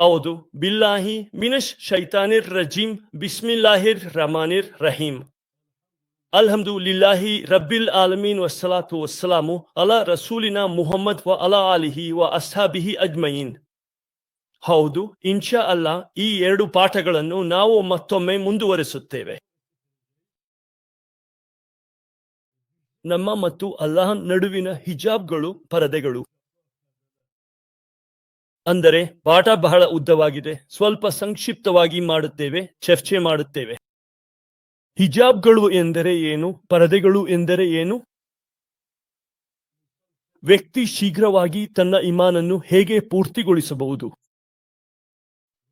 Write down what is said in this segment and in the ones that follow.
ಹೌದು. ಬಿಲ್ಲಾಹಿ ಮಿನಶ್ ಶೈತಾನಿರ್ ರಜೀಮ್. ಬಿಸ್ಮಿಲ್ಲಾಹಿರ್ ರಮಾನಿರ್ ರಹೀಮ್. ಅಲ್ಹಮ್ದು ಲಿಲ್ಲಾಹಿ ರಬ್ಬಿಲ್ ಆಲಮೀನ್ ವಸ್ಸಲಾತು ವಸ್ಸಲಾಮು ಅಲ ರಸೂಲಿನ ಮುಹಮ್ಮದ್ ವ ಅಲ ಆಲಿಹಿ ವ ಅಸ್ಹಾಬಿಹಿ ಅಜ್ಮಯೀನ್. ಹೌದು, ಇನ್ಶಾ ಅಲ್ಲ ಈ ಎರಡು ಪಾಠಗಳನ್ನು ನಾವು ಮತ್ತೊಮ್ಮೆ ಮುಂದುವರಿಸುತ್ತೇವೆ. ನಮ್ಮ ಮತ್ತು ಅಲ್ಲಾಹ್ ನಡುವಿನ ಹಿಜಾಬ್ಗಳು ಪರದೆಗಳು. ಅಂದರೆ ಪಾಠ ಬಹಳ ಉದ್ದವಾಗಿದೆ. ಸ್ವಲ್ಪ ಸಂಕ್ಷಿಪ್ತವಾಗಿ ಮಾಡುತ್ತೇವೆ, ಚರ್ಚೆ ಮಾಡುತ್ತೇವೆ. ಹಿಜಾಬ್ಗಳು ಎಂದರೆ ಏನು? ಪರದೆಗಳು ಎಂದರೆ ಏನು? ವ್ಯಕ್ತಿ ಶೀಘ್ರವಾಗಿ ತನ್ನ ಇಮಾನನ್ನು ಹೇಗೆ ಪೂರ್ತಿಗೊಳಿಸಬಹುದು?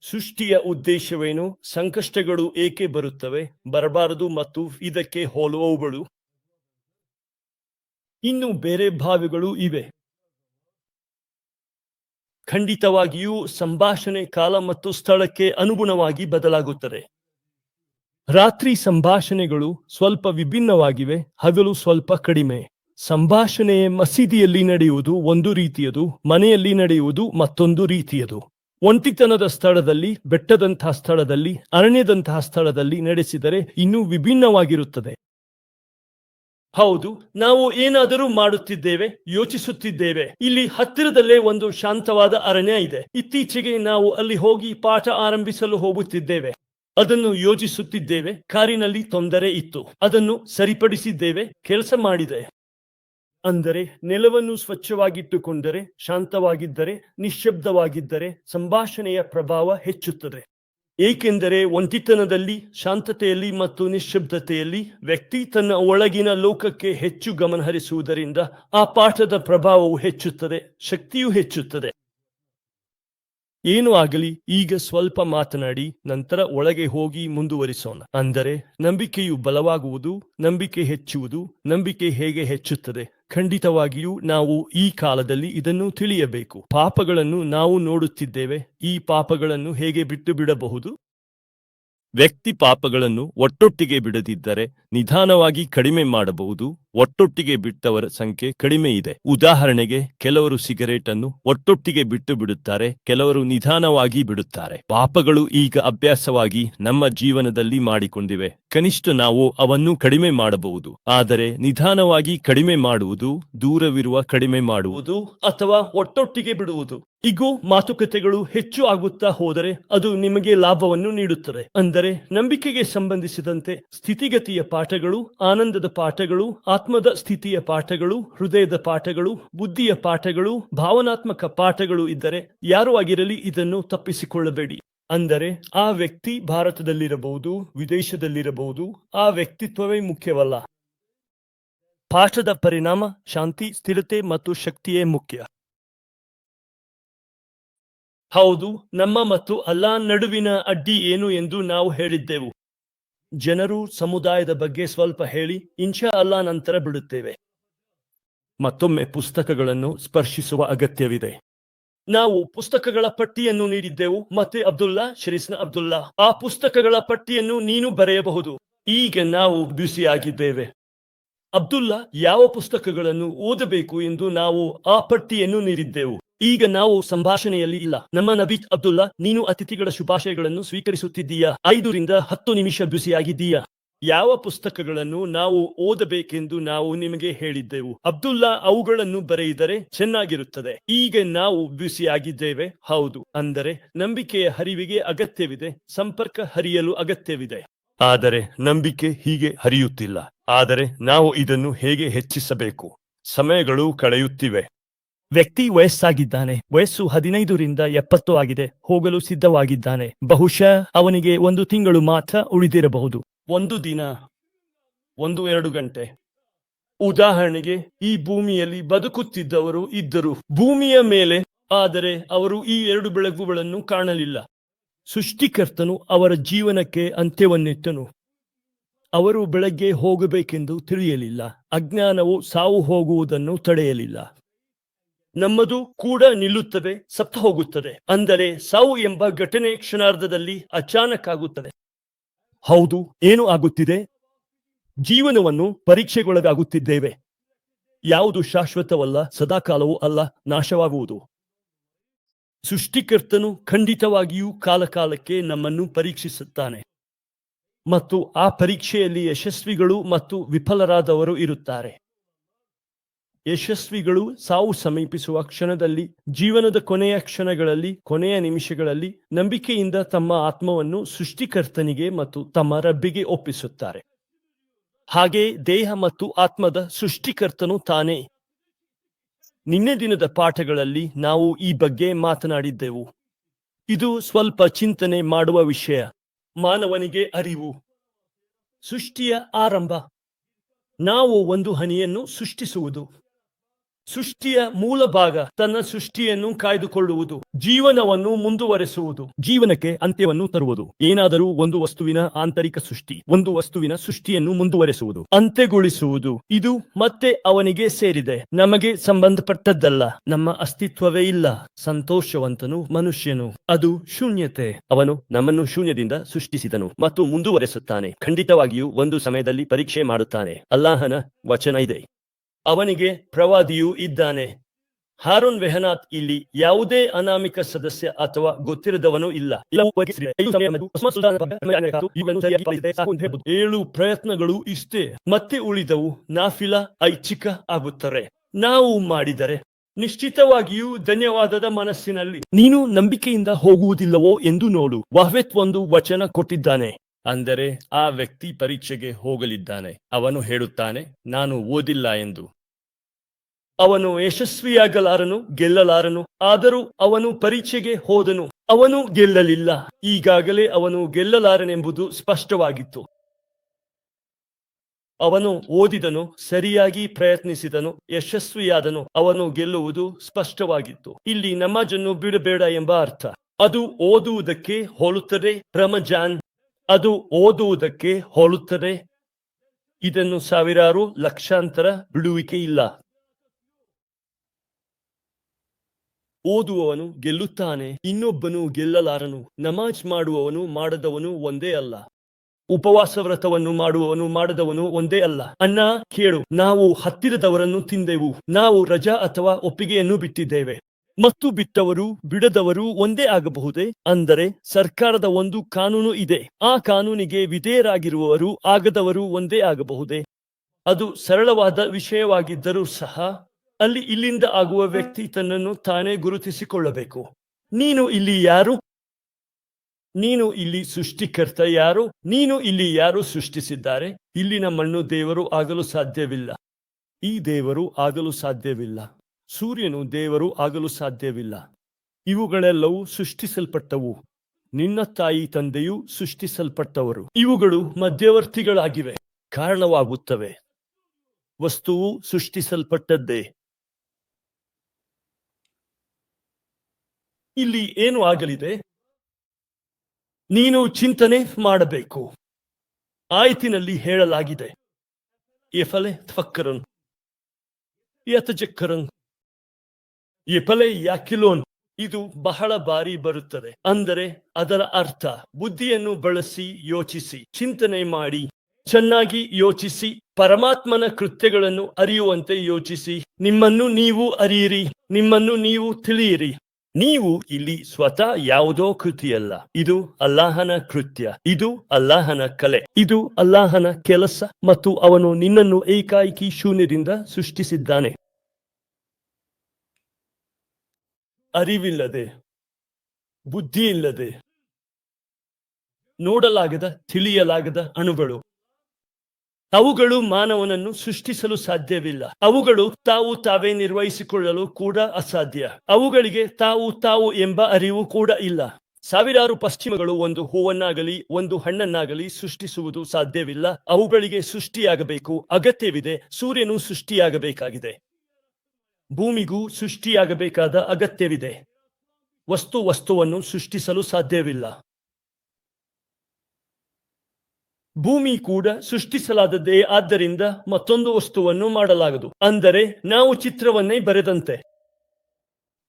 ಸೃಷ್ಟಿಯ ಉದ್ದೇಶವೇನು? ಸಂಕಷ್ಟಗಳು ಏಕೆ ಬರುತ್ತವೆ? ಬರಬಾರದು ಮತ್ತು ಇದಕ್ಕೆ ಹೋಲುವವುಗಳು? ಇನ್ನು ಬೇರೆ ಭಾವಿಗಳು ಇವೆ. ಖಂಡಿತವಾಗಿಯೂ ಸಂಭಾಷಣೆ ಕಾಲ ಮತ್ತು ಸ್ಥಳಕ್ಕೆ ಅನುಗುಣವಾಗಿ ಬದಲಾಗುತ್ತದೆ. ರಾತ್ರಿ ಸಂಭಾಷಣೆಗಳು ಸ್ವಲ್ಪ ವಿಭಿನ್ನವಾಗಿವೆ, ಹಗಲು ಸ್ವಲ್ಪ ಕಡಿಮೆ. ಸಂಭಾಷಣೆ ಮಸೀದಿಯಲ್ಲಿ ನಡೆಯುವುದು ಒಂದು ರೀತಿಯದು, ಮನೆಯಲ್ಲಿ ನಡೆಯುವುದು ಮತ್ತೊಂದು ರೀತಿಯದು. ಒಂಟಿತನದ ಸ್ಥಳದಲ್ಲಿ, ಬೆಟ್ಟದಂತಹ ಸ್ಥಳದಲ್ಲಿ, ಅರಣ್ಯದಂತಹ ಸ್ಥಳದಲ್ಲಿ ನಡೆಸಿದರೆ ಇನ್ನೂ ವಿಭಿನ್ನವಾಗಿರುತ್ತದೆ. ಹೌದು, ನಾವು ಏನಾದರೂ ಮಾಡುತ್ತಿದ್ದೇವೆ, ಯೋಚಿಸುತ್ತಿದ್ದೇವೆ. ಇಲ್ಲಿ ಹತ್ತಿರದಲ್ಲೇ ಒಂದು ಶಾಂತವಾದ ಅರಣ್ಯ ಇದೆ. ಇತ್ತೀಚೆಗೆ ನಾವು ಅಲ್ಲಿ ಹೋಗಿ ಪಾಠ ಆರಂಭಿಸಲು ಹೋಗುತ್ತಿದ್ದೇವೆ. ಅದನ್ನು ಯೋಚಿಸುತ್ತಿದ್ದೇವೆ, ಕಾರಿನಲ್ಲಿ ತೊಂದರೆ ಇತ್ತು. ಅದನ್ನು ಸರಿಪಡಿಸಿದ್ದೇವೆ, ಕೆಲಸ ಮಾಡಿದೆ. ಅಂದರೆ, ನೆಲವನ್ನು ಸ್ವಚ್ಛವಾಗಿಟ್ಟುಕೊಂಡರೆ, ಶಾಂತವಾಗಿದ್ದರೆ, ನಿಶ್ಶಬ್ದವಾಗಿದ್ದರೆ, ಸಂಭಾಷಣೆಯ ಪ್ರಭಾವ ಹೆಚ್ಚುತ್ತದೆ. ಏಕೆಂದರೆ ಒಂಟಿತನದಲ್ಲಿ, ಶಾಂತತೆಯಲ್ಲಿ ಮತ್ತು ನಿಶ್ಶಬ್ದತೆಯಲ್ಲಿ ವ್ಯಕ್ತಿ ತನ್ನ ಒಳಗಿನ ಲೋಕಕ್ಕೆ ಹೆಚ್ಚು ಗಮನಹರಿಸುವುದರಿಂದ ಆ ಪಾಠದ ಪ್ರಭಾವವು ಹೆಚ್ಚುತ್ತದೆ, ಶಕ್ತಿಯೂ ಹೆಚ್ಚುತ್ತದೆ. ಏನು ಆಗಲಿ, ಈಗ ಸ್ವಲ್ಪ ಮಾತನಾಡಿ, ನಂತರ ಒಳಗೆ ಹೋಗಿ ಮುಂದುವರಿಸೋಣ. ಅಂದರೆ, ನಂಬಿಕೆಯು ಬಲವಾಗುವುದು, ನಂಬಿಕೆ ಹೆಚ್ಚುವುದು, ನಂಬಿಕೆ ಹೇಗೆ ಹೆಚ್ಚುತ್ತದೆ? ಖಂಡಿತವಾಗಿಯೂ ನಾವು ಈ ಕಾಲದಲ್ಲಿ ಇದನ್ನು ತಿಳಿಯಬೇಕು. ಪಾಪಗಳನ್ನು ನಾವು ನೋಡುತ್ತಿದ್ದೇವೆ, ಈ ಪಾಪಗಳನ್ನು ಹೇಗೆ ಬಿಟ್ಟು ಬಿಡಬಹುದು ವ್ಯಕ್ತಿ ಪಾಪಗಳನ್ನು ಒಟ್ಟೊಟ್ಟಿಗೆ ಬಿಡದಿದ್ದರೆ ನಿಧಾನವಾಗಿ ಕಡಿಮೆ ಮಾಡಬಹುದು, ಒಟ್ಟೊಟ್ಟಿಗೆ ಬಿಟ್ಟವರ ಸಂಖ್ಯೆ ಕಡಿಮೆ ಇದೆ. ಉದಾಹರಣೆಗೆ, ಕೆಲವರು ಸಿಗರೇಟ್ ಅನ್ನು ಒಟ್ಟೊಟ್ಟಿಗೆ ಬಿಟ್ಟು ಬಿಡುತ್ತಾರೆ, ಕೆಲವರು ನಿಧಾನವಾಗಿ ಬಿಡುತ್ತಾರೆ. ಪಾಪಗಳು ಈಗ ಅಭ್ಯಾಸವಾಗಿ ನಮ್ಮ ಜೀವನದಲ್ಲಿ ಮಾಡಿಕೊಂಡಿವೆ. ಕನಿಷ್ಠ ನಾವು ಅವನ್ನು ಕಡಿಮೆ ಮಾಡಬಹುದು. ಆದರೆ ನಿಧಾನವಾಗಿ ಕಡಿಮೆ ಮಾಡುವುದು, ದೂರವಿರುವ ಕಡಿಮೆ ಮಾಡುವುದು ಅಥವಾ ಒಟ್ಟೊಟ್ಟಿಗೆ ಬಿಡುವುದು. ಇಗೂ, ಮಾತುಕತೆಗಳು ಹೆಚ್ಚು ಆಗುತ್ತಾ ಹೋದರೆ ಅದು ನಿಮಗೆ ಲಾಭವನ್ನು ನೀಡುತ್ತದೆ. ಅಂದರೆ ನಂಬಿಕೆಗೆ ಸಂಬಂಧಿಸಿದಂತೆ ಸ್ಥಿತಿಗತಿಯ ಪಾಠಗಳು, ಆನಂದದ ಪಾಠಗಳು, ಆತ್ಮದ ಸ್ಥಿತಿಯ ಪಾಠಗಳು, ಹೃದಯದ ಪಾಠಗಳು, ಬುದ್ಧಿಯ ಪಾಠಗಳು, ಭಾವನಾತ್ಮಕ ಪಾಠಗಳು ಇದ್ದರೆ ಯಾರು ಆಗಿರಲಿ ಇದನ್ನು ತಪ್ಪಿಸಿಕೊಳ್ಳಬೇಡಿ. ಅಂದರೆ ಆ ವ್ಯಕ್ತಿ ಭಾರತದಲ್ಲಿರಬಹುದು, ವಿದೇಶದಲ್ಲಿರಬಹುದು, ಆ ವ್ಯಕ್ತಿತ್ವವೇ ಮುಖ್ಯವಲ್ಲ. ಪಾಠದ ಪರಿಣಾಮ ಶಾಂತಿ, ಸ್ಥಿರತೆ ಮತ್ತು ಶಕ್ತಿಯೇ ಮುಖ್ಯ. ಹೌದು, ನಮ್ಮ ಮತ್ತು ಅಲ್ಲಾ ನಡುವಿನ ಅಡ್ಡಿ ಏನು ಎಂದು ನಾವು ಹೇಳಿದ್ದೆವು. ಜನರು ಸಮುದಾಯದ ಬಗ್ಗೆ ಸ್ವಲ್ಪ ಹೇಳಿ, ಇನ್ಶಾ ಅಲ್ಲಾ ನಂತರ ಬಿಡುತ್ತೇವೆ. ಮತ್ತೊಮ್ಮೆ ಪುಸ್ತಕಗಳನ್ನು ಸ್ಪರ್ಶಿಸುವ ಅಗತ್ಯವಿದೆ. ನಾವು ಪುಸ್ತಕಗಳ ಪಟ್ಟಿಯನ್ನು ನೀಡಿದ್ದೆವು. ಮತ್ತೆ ಅಬ್ದುಲ್ಲಾ, ಶರೀಸ್ನ ಅಬ್ದುಲ್ಲಾ, ಆ ಪುಸ್ತಕಗಳ ಪಟ್ಟಿಯನ್ನು ನೀನು ಬರೆಯಬಹುದು. ಈಗ ನಾವು ಬ್ಯುಸಿಯಾಗಿದ್ದೇವೆ. ಅಬ್ದುಲ್ಲಾ ಯಾವ ಪುಸ್ತಕಗಳನ್ನು ಓದಬೇಕು ಎಂದು ನಾವು ಆ ಪಟ್ಟಿಯನ್ನು ನೀಡಿದ್ದೆವು. ಈಗ ನಾವು ಸಂಭಾಷಣೆಯಲ್ಲಿ ಇಲ್ಲ. ನಮ್ಮ ನಬೀಜ್ ಅಬ್ದುಲ್ಲಾ, ನೀನು ಅತಿಥಿಗಳ ಶುಭಾಶಯಗಳನ್ನು ಸ್ವೀಕರಿಸುತ್ತಿದ್ದೀಯಾ? ಐದರಿಂದ ಹತ್ತು ನಿಮಿಷ ಬ್ಯುಸಿಯಾಗಿದ್ದೀಯಾ? ಯಾವ ಪುಸ್ತಕಗಳನ್ನು ನಾವು ಓದಬೇಕೆಂದು ನಾವು ನಿಮಗೆ ಹೇಳಿದ್ದೆವು. ಅಬ್ದುಲ್ಲಾ ಅವುಗಳನ್ನು ಬರೆಯಿದರೆ ಚೆನ್ನಾಗಿರುತ್ತದೆ. ಈಗ ನಾವು ಬ್ಯುಸಿಯಾಗಿದ್ದೇವೆ. ಹೌದು. ಅಂದರೆ ನಂಬಿಕೆಯ ಹರಿವಿಗೆ ಅಗತ್ಯವಿದೆ. ಸಂಪರ್ಕ ಹರಿಯಲು ಅಗತ್ಯವಿದೆ. ಆದರೆ ನಂಬಿಕೆ ಹೀಗೆ ಹರಿಯುತ್ತಿಲ್ಲ. ಆದರೆ ನಾವು ಇದನ್ನು ಹೇಗೆ ಹೆಚ್ಚಿಸಬೇಕು? ಸಮಯಗಳು ಕಳೆಯುತ್ತಿವೆ. ವ್ಯಕ್ತಿ ವಯಸ್ಸಾಗಿದ್ದಾನೆ. ವಯಸ್ಸು ಹದಿನೈದರಿಂದ ಎಪ್ಪತ್ತು ಆಗಿದೆ. ಹೋಗಲು ಸಿದ್ಧವಾಗಿದ್ದಾನೆ. ಬಹುಶಃ ಅವನಿಗೆ ಒಂದು ತಿಂಗಳು ಮಾತ್ರ ಉಳಿದಿರಬಹುದು. ಒಂದು ದಿನ, ಒಂದು ಎರಡು ಗಂಟೆ. ಉದಾಹರಣೆಗೆ, ಈ ಭೂಮಿಯಲ್ಲಿ ಬದುಕುತ್ತಿದ್ದವರು ಇದ್ದರು. ಭೂಮಿಯ ಮೇಲೆ, ಆದರೆ ಅವರು ಈ ಎರಡು ಬೆಳಗುಗಳನ್ನು ಕಾಣಲಿಲ್ಲ. ಸೃಷ್ಟಿಕರ್ತನು ಅವರ ಜೀವನಕ್ಕೆ ಅಂತ್ಯವನ್ನಿಟ್ಟನು ಅವರು ಬೆಳಗ್ಗೆ ಹೋಗಬೇಕೆಂದು ತಿಳಿಯಲಿಲ್ಲ. ಅಜ್ಞಾನವು ಸಾವು ಹೋಗುವುದನ್ನು ತಡೆಯಲಿಲ್ಲ. ನಮ್ಮದು ಕೂಡ ನಿಲ್ಲುತ್ತದೆ ಸತ್ತು ಹೋಗುತ್ತದೆ. ಅಂದರೆ ಸಾವು ಎಂಬ ಘಟನೆ ಕ್ಷಣಾರ್ಧದಲ್ಲಿ ಅಚಾನಕ್ ಆಗುತ್ತದೆ. ಹೌದು, ಏನು ಆಗುತ್ತಿದೆ? ಜೀವನವನ್ನು ಪರೀಕ್ಷೆಗೊಳಗಾಗುತ್ತಿದ್ದೇವೆ. ಯಾವುದು ಶಾಶ್ವತವಲ್ಲ, ಸದಾಕಾಲವೂ ಅಲ್ಲ, ನಾಶವಾಗುವುದು. ಸೃಷ್ಟಿಕರ್ತನು ಖಂಡಿತವಾಗಿಯೂ ಕಾಲಕಾಲಕ್ಕೆ ನಮ್ಮನ್ನು ಪರೀಕ್ಷಿಸುತ್ತಾನೆ. ಮತ್ತು ಆ ಪರೀಕ್ಷೆಯಲ್ಲಿ ಯಶಸ್ವಿಗಳು ಮತ್ತು ವಿಫಲರಾದವರು ಇರುತ್ತಾರೆ. ಯಶಸ್ವಿಗಳು ಸಾವು ಸಮೀಪಿಸುವ ಕ್ಷಣದಲ್ಲಿ, ಜೀವನದ ಕೊನೆಯ ಕ್ಷಣಗಳಲ್ಲಿ, ಕೊನೆಯ ನಿಮಿಷಗಳಲ್ಲಿ ನಂಬಿಕೆಯಿಂದ ತಮ್ಮ ಆತ್ಮವನ್ನು ಸೃಷ್ಟಿಕರ್ತನಿಗೆ ಮತ್ತು ತಮ್ಮ ರಬ್ಬಿಗೆ ಒಪ್ಪಿಸುತ್ತಾರೆ. ಹಾಗೆ ದೇಹ ಮತ್ತು ಆತ್ಮದ ಸೃಷ್ಟಿಕರ್ತನು ತಾನೇ. ನಿನ್ನೆ ದಿನದ ಪಾಠಗಳಲ್ಲಿ ನಾವು ಈ ಬಗ್ಗೆ ಮಾತನಾಡಿದ್ದೆವು. ಇದು ಸ್ವಲ್ಪ ಚಿಂತನೆ ಮಾಡುವ ವಿಷಯ. ಮಾನವನಿಗೆ ಅರಿವು. ಸೃಷ್ಟಿಯ ಆರಂಭ. ನಾವು ಒಂದು ಹನಿಯನ್ನು ಸೃಷ್ಟಿಸುವುದು. ಸೃಷ್ಟಿಯ ಮೂಲ ಭಾಗ ತನ್ನ ಸೃಷ್ಟಿಯನ್ನು ಕಾಯ್ದುಕೊಳ್ಳುವುದು, ಜೀವನವನ್ನು ಮುಂದುವರೆಸುವುದು, ಜೀವನಕ್ಕೆ ಅಂತ್ಯವನ್ನು ತರುವುದು. ಏನಾದರೂ ಒಂದು ವಸ್ತುವಿನ ಆಂತರಿಕ ಸೃಷ್ಟಿ, ಒಂದು ವಸ್ತುವಿನ ಸೃಷ್ಟಿಯನ್ನು ಮುಂದುವರೆಸುವುದು, ಅಂತ್ಯಗೊಳಿಸುವುದು. ಇದು ಮತ್ತೆ ಅವನಿಗೆ ಸೇರಿದೆ. ನಮಗೆ ಸಂಬಂಧಪಟ್ಟದ್ದಲ್ಲ. ನಮ್ಮ ಅಸ್ತಿತ್ವವೇ ಇಲ್ಲ. ಸಂತೋಷವಂತನು ಮನುಷ್ಯನು. ಅದು ಶೂನ್ಯತೆ. ಅವನು ನಮ್ಮನ್ನು ಶೂನ್ಯದಿಂದ ಸೃಷ್ಟಿಸಿದನು ಮತ್ತು ಮುಂದುವರೆಸುತ್ತಾನೆ. ಖಂಡಿತವಾಗಿಯೂ ಒಂದು ಸಮಯದಲ್ಲಿ ಪರೀಕ್ಷೆ ಮಾಡುತ್ತಾನೆ. ಅಲ್ಲಾಹನ ವಚನ ಇದೆ. ಅವನಿಗೆ ಪ್ರವಾದಿಯೂ ಇದ್ದಾನೆ. ಹಾರೂನ್ ವೆಹನಾಥ್ ಇಲ್ಲಿ ಯಾವುದೇ ಅನಾಮಿಕ ಸದಸ್ಯ ಅಥವಾ ಗೊತ್ತಿರದವನು ಇಲ್ಲ. ಏಳು ಪ್ರಯತ್ನಗಳು ಇಷ್ಟೇ. ಮತ್ತೆ ಉಳಿದವು ನಾಫಿಲ, ಐಚ್ಛಿಕ ಆಗುತ್ತಾರೆ. ನಾವು ಮಾಡಿದರೆ ನಿಶ್ಚಿತವಾಗಿಯೂ ಧನ್ಯವಾದದ ಮನಸ್ಸಿನಲ್ಲಿ ನೀನು ನಂಬಿಕೆಯಿಂದ ಹೋಗುವುದಿಲ್ಲವೋ ಎಂದು ನೋಡು. ವಾಹ್ವೆತ್ ಒಂದು ವಚನ ಕೊಟ್ಟಿದ್ದಾನೆ. ಅಂದರೆ ಆ ವ್ಯಕ್ತಿ ಪರೀಕ್ಷೆಗೆ ಹೋಗಲಿದ್ದಾನೆ. ಅವನು ಹೇಳುತ್ತಾನೆ, ನಾನು ಓದಿಲ್ಲ ಎಂದು. ಅವನು ಯಶಸ್ವಿಯಾಗಲಾರನು, ಗೆಲ್ಲಲಾರನು, ಆದರೂ ಅವನು ಪರೀಕ್ಷೆಗೆ ಹೋದನು, ಅವನು ಗೆಲ್ಲಲಿಲ್ಲ. ಈಗಾಗಲೇ ಅವನು ಗೆಲ್ಲಲಾರನೆಂಬುದು ಸ್ಪಷ್ಟವಾಗಿತ್ತು. ಅವನು ಓದಿದನು, ಸರಿಯಾಗಿ ಪ್ರಯತ್ನಿಸಿದನು, ಯಶಸ್ವಿಯಾದನು, ಅವನು ಗೆಲ್ಲುವುದು ಸ್ಪಷ್ಟವಾಗಿತ್ತು. ಇಲ್ಲಿ ನಮಾಜನ್ನು ಬಿಡಬೇಡ ಎಂಬ ಅರ್ಥ. ಅದು ಓದುವುದಕ್ಕೆ ಹೋಲುತ್ತದೆ, ರಮಜಾನ್. ಅದು ಓದುವುದಕ್ಕೆ ಹೋಲುತ್ತದೆ. ಇದನ್ನು ಸಾವಿರಾರು ಲಕ್ಷಾಂತರ ಬಿಡುವಿಕೆ ಇಲ್ಲ ಓದುವವನು ಗೆಲ್ಲುತ್ತಾನೆ, ಇನ್ನೊಬ್ಬನು ಗೆಲ್ಲಲಾರನು. ನಮಾಜ್ ಮಾಡುವವನು ಮಾಡದವನು ಒಂದೇ ಅಲ್ಲ. ಉಪವಾಸ ವ್ರತವನ್ನು ಮಾಡುವವನು ಮಾಡದವನು ಒಂದೇ ಅಲ್ಲ. ಅಣ್ಣ, ಕೇಳು, ನಾವು ಹತ್ತಿರದವರನ್ನು ತಿಂದೆವು. ನಾವು ರಜಾ ಅಥವಾ ಒಪ್ಪಿಗೆಯನ್ನು ಬಿಟ್ಟಿದ್ದೇವೆ. ಮತ್ತು ಬಿಟ್ಟವರು, ಬಿಡದವರು ಒಂದೇ ಆಗಬಹುದೇ? ಅಂದರೆ ಸರ್ಕಾರದ ಒಂದು ಕಾನೂನು ಇದೆ. ಆ ಕಾನೂನಿಗೆ ವಿಧೇಯರಾಗಿರುವವರು ಆಗದವರು ಒಂದೇ ಆಗಬಹುದೇ? ಅದು ಸರಳವಾದ ವಿಷಯವಾಗಿದ್ದರೂ ಸಹ ಅಲ್ಲಿ ಇಲ್ಲಿಂದ ಆಗುವ ವ್ಯಕ್ತಿ ತನ್ನನ್ನು ತಾನೇ ಗುರುತಿಸಿಕೊಳ್ಳಬೇಕು. ನೀನು ಇಲ್ಲಿ ಯಾರು? ನೀನು ಇಲ್ಲಿ ಸೃಷ್ಟಿಕರ್ತ ಯಾರು? ನೀನು ಇಲ್ಲಿ ಯಾರು ಸೃಷ್ಟಿಸಿದ್ದಾರೆ? ಇಲ್ಲಿನ ಮಣ್ಣು ದೇವರು ಆಗಲು ಸಾಧ್ಯವಿಲ್ಲ. ಈ ದೇವರು ಆಗಲು ಸಾಧ್ಯವಿಲ್ಲ. ಸೂರ್ಯನು ದೇವರು ಆಗಲು ಸಾಧ್ಯವಿಲ್ಲ. ಇವುಗಳೆಲ್ಲವೂ ಸೃಷ್ಟಿಸಲ್ಪಟ್ಟವು. ನಿನ್ನ ತಾಯಿ ತಂದೆಯು ಸೃಷ್ಟಿಸಲ್ಪಟ್ಟವರು. ಇವುಗಳು ಮಧ್ಯವರ್ತಿಗಳಾಗಿವೆ. ಕಾರಣವಾಗುತ್ತವೆ. ವಸ್ತುವು ಸೃಷ್ಟಿಸಲ್ಪಟ್ಟದ್ದೇ. ಇಲ್ಲಿ ಏನು ಆಗಲಿದೆ? ನೀನು ಚಿಂತನೆ ಮಾಡಬೇಕು. ಆಯ್ತಿನಲ್ಲಿ ಹೇಳಲಾಗಿದೆ. ಎಫಲೆ ತ್ವಕ್ಕರನ್ ಯತಜಕ್ಕರನ್, ಎಫಲೆ ಯಾಕಿಲೋನ್. ಇದು ಬಹಳ ಬಾರಿ ಬರುತ್ತದೆ. ಅಂದರೆ ಅದರ ಅರ್ಥ, ಬುದ್ಧಿಯನ್ನು ಬಳಸಿ ಯೋಚಿಸಿ, ಚಿಂತನೆ ಮಾಡಿ, ಚೆನ್ನಾಗಿ ಯೋಚಿಸಿ, ಪರಮಾತ್ಮನ ಕೃತ್ಯಗಳನ್ನು ಅರಿಯುವಂತೆ ಯೋಚಿಸಿ. ನಿಮ್ಮನ್ನು ನೀವು ಅರಿಯಿರಿ, ನಿಮ್ಮನ್ನು ನೀವು ತಿಳಿಯಿರಿ. ನೀವು ಇಲ್ಲಿ ಸ್ವತಃ ಯಾವುದೋ ಕೃತಿಯಲ್ಲ. ಇದು ಅಲ್ಲಾಹನ ಕೃತ್ಯ. ಇದು ಅಲ್ಲಾಹನ ಕಲೆ. ಇದು ಅಲ್ಲಾಹನ ಕೆಲಸ ಮತ್ತು ಅವನು ನಿನ್ನನ್ನು ಏಕಾಏಕಿ ಶೂನ್ಯದಿಂದ ಸೃಷ್ಟಿಸಿದ್ದಾನೆ. ಅರಿವಿಲ್ಲದೆ ಬುದ್ಧಿ ಇಲ್ಲದೆ ನೋಡಲಾಗದ, ತಿಳಿಯಲಾಗದ ಅಣುಗಳು. ಅವುಗಳು ಮಾನವನನ್ನು ಸೃಷ್ಟಿಸಲು ಸಾಧ್ಯವಿಲ್ಲ. ಅವುಗಳು ತಾವು ತಾವೇ ನಿರ್ವಹಿಸಿಕೊಳ್ಳಲು ಕೂಡ ಅಸಾಧ್ಯ. ಅವುಗಳಿಗೆ ತಾವು ತಾವು ಎಂಬ ಅರಿವು ಕೂಡ ಇಲ್ಲ. ಸಾವಿರಾರು ಪಶ್ಚಿಮಗಳು ಒಂದು ಹೂವನ್ನಾಗಲಿ, ಒಂದು ಹಣ್ಣನ್ನಾಗಲಿ ಸೃಷ್ಟಿಸುವುದು ಸಾಧ್ಯವಿಲ್ಲ. ಅವುಗಳಿಗೆ ಸೃಷ್ಟಿಯಾಗಬೇಕು. ಅಗತ್ಯವಿದೆ ಸೂರ್ಯನು ಸೃಷ್ಟಿಯಾಗಬೇಕಾಗಿದೆ. ಭೂಮಿಗೂ ಸೃಷ್ಟಿಯಾಗಬೇಕಾದ ಅಗತ್ಯವಿದೆ. ವಸ್ತು ವಸ್ತುವನ್ನು ಸೃಷ್ಟಿಸಲು ಸಾಧ್ಯವಿಲ್ಲ. ಭೂಮಿ ಕೂಡ ಸೃಷ್ಟಿಸಲಾದದ್ದೇ ಆದ್ದರಿಂದ ಮತ್ತೊಂದು ವಸ್ತುವನ್ನು ಮಾಡಲಾಗದು. ಅಂದರೆ ನಾವು ಚಿತ್ರವನ್ನೇ ಬರೆದಂತೆ.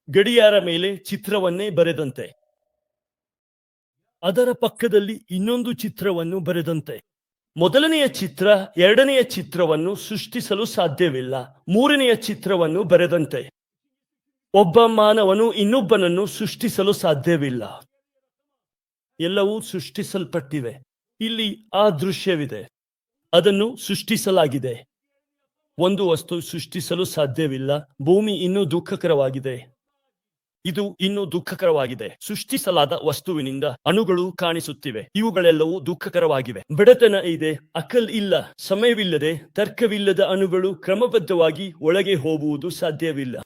ಗಡಿಯಾರ ಮೇಲೆ ಚಿತ್ರವನ್ನೇ ಬರೆದಂತೆ. ಅದರ ಪಕ್ಕದಲ್ಲಿ ಇನ್ನೊಂದು ಚಿತ್ರವನ್ನು ಬರೆದಂತೆ. ಮೊದಲನೆಯ ಚಿತ್ರ ಎರಡನೆಯ ಚಿತ್ರವನ್ನು ಸೃಷ್ಟಿಸಲು ಸಾಧ್ಯವಿಲ್ಲ. ಮೂರನೆಯ ಚಿತ್ರವನ್ನು ಬರೆದಂತೆ. ಒಬ್ಬ ಮಾನವನು ಇನ್ನೊಬ್ಬನನ್ನು ಸೃಷ್ಟಿಸಲು ಸಾಧ್ಯವಿಲ್ಲ. ಎಲ್ಲವೂ ಸೃಷ್ಟಿಸಲ್ಪಟ್ಟಿವೆ. ಇಲ್ಲಿ ಆ ದೃಶ್ಯವಿದೆ. ಅದನ್ನು ಸೃಷ್ಟಿಸಲಾಗಿದೆ. ಒಂದು ವಸ್ತು ಸೃಷ್ಟಿಸಲು ಸಾಧ್ಯವಿಲ್ಲ. ಭೂಮಿ ಇನ್ನೂ ದುಃಖಕರವಾಗಿದೆ. ಇದು ಇನ್ನೂ ದುಃಖಕರವಾಗಿದೆ. ಸೃಷ್ಟಿಸಲಾದ ವಸ್ತುವಿನಿಂದ ಅಣುಗಳು ಕಾಣಿಸುತ್ತಿವೆ. ಇವುಗಳೆಲ್ಲವೂ ದುಃಖಕರವಾಗಿವೆ. ಬಡತನ ಇದೆ. ಅಕಲ್ ಇಲ್ಲ. ಸಮಯವಿಲ್ಲದೆ, ತರ್ಕವಿಲ್ಲದ ಅಣುಗಳು ಕ್ರಮಬದ್ಧವಾಗಿ ಒಳಗೆ ಹೋಗುವುದು ಸಾಧ್ಯವಿಲ್ಲ.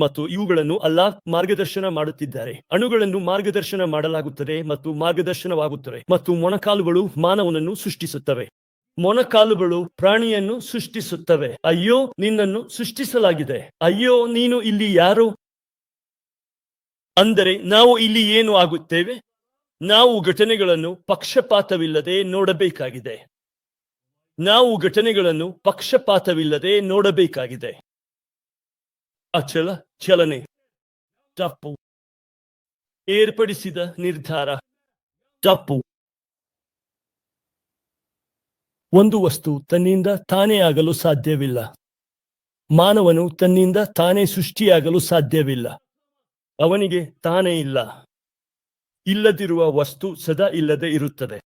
ಮತ್ತು ಇವುಗಳನ್ನು ಅಲ್ಲಾ ಮಾರ್ಗದರ್ಶನ ಮಾಡುತ್ತಿದ್ದಾರೆ. ಅಣುಗಳನ್ನು ಮಾರ್ಗದರ್ಶನ ಮಾಡಲಾಗುತ್ತದೆ ಮತ್ತು ಮಾರ್ಗದರ್ಶನವಾಗುತ್ತದೆ ಮತ್ತು ಮೊಣಕಾಲುಗಳು ಮಾನವನನ್ನು ಸೃಷ್ಟಿಸುತ್ತವೆ. ಮೊಣಕಾಲುಗಳು ಪ್ರಾಣಿಯನ್ನು ಸೃಷ್ಟಿಸುತ್ತವೆ. ಅಯ್ಯೋ, ನಿನ್ನನ್ನು ಸೃಷ್ಟಿಸಲಾಗಿದೆ. ಅಯ್ಯೋ, ನೀನು ಇಲ್ಲಿ ಯಾರು? ಅಂದರೆ ನಾವು ಇಲ್ಲಿ ಏನು ಆಗುತ್ತೇವೆ? ನಾವು ಘಟನೆಗಳನ್ನು ಪಕ್ಷಪಾತವಿಲ್ಲದೆ ನೋಡಬೇಕಾಗಿದೆ. ನಾವು ಘಟನೆಗಳನ್ನು ಪಕ್ಷಪಾತವಿಲ್ಲದೆ ನೋಡಬೇಕಾಗಿದೆ. ಅಚಲ ಚಲನೆ. ತಪ್ಪು ಏರ್ಪಡಿಸಿದ ನಿರ್ಧಾರ. ತಪ್ಪು ಒಂದು ವಸ್ತು ತನ್ನಿಂದ ತಾನೇ ಆಗಲು ಸಾಧ್ಯವಿಲ್ಲ. ಮಾನವನು ತನ್ನಿಂದ ತಾನೇ ಸೃಷ್ಟಿಯಾಗಲು ಸಾಧ್ಯವಿಲ್ಲ. ಅವನಿಗೆ ತಾನೇ ಇಲ್ಲ. ಇಲ್ಲದಿರುವ ವಸ್ತು ಸದಾ ಇಲ್ಲದೆ ಇರುತ್ತದೆ.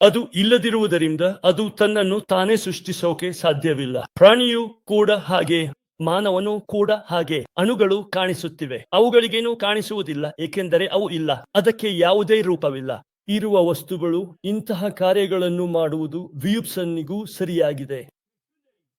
ಅದು ಇಲ್ಲದಿರುವುದರಿಂದ ಅದು ತನ್ನನ್ನು ತಾನೇ ಸೃಷ್ಟಿಸೋಕೆ ಸಾಧ್ಯವಿಲ್ಲ. ಪ್ರಾಣಿಯು ಕೂಡ ಹಾಗೆ. ಮಾನವನು ಕೂಡ ಹಾಗೆ ಅಣುಗಳು ಕಾಣಿಸುತ್ತಿವೆ. ಅವುಗಳಿಗೇನು ಕಾಣಿಸುವುದಿಲ್ಲ, ಏಕೆಂದರೆ ಅವು ಇಲ್ಲ. ಅದಕ್ಕೆ ಯಾವುದೇ ರೂಪವಿಲ್ಲ. ಇರುವ ವಸ್ತುಗಳು ಇಂತಹ ಕಾರ್ಯಗಳನ್ನು ಮಾಡುವುದು ವಿಯುಪ್ಸನ್ನಿಗೂ ಸರಿಯಾಗಿದೆ.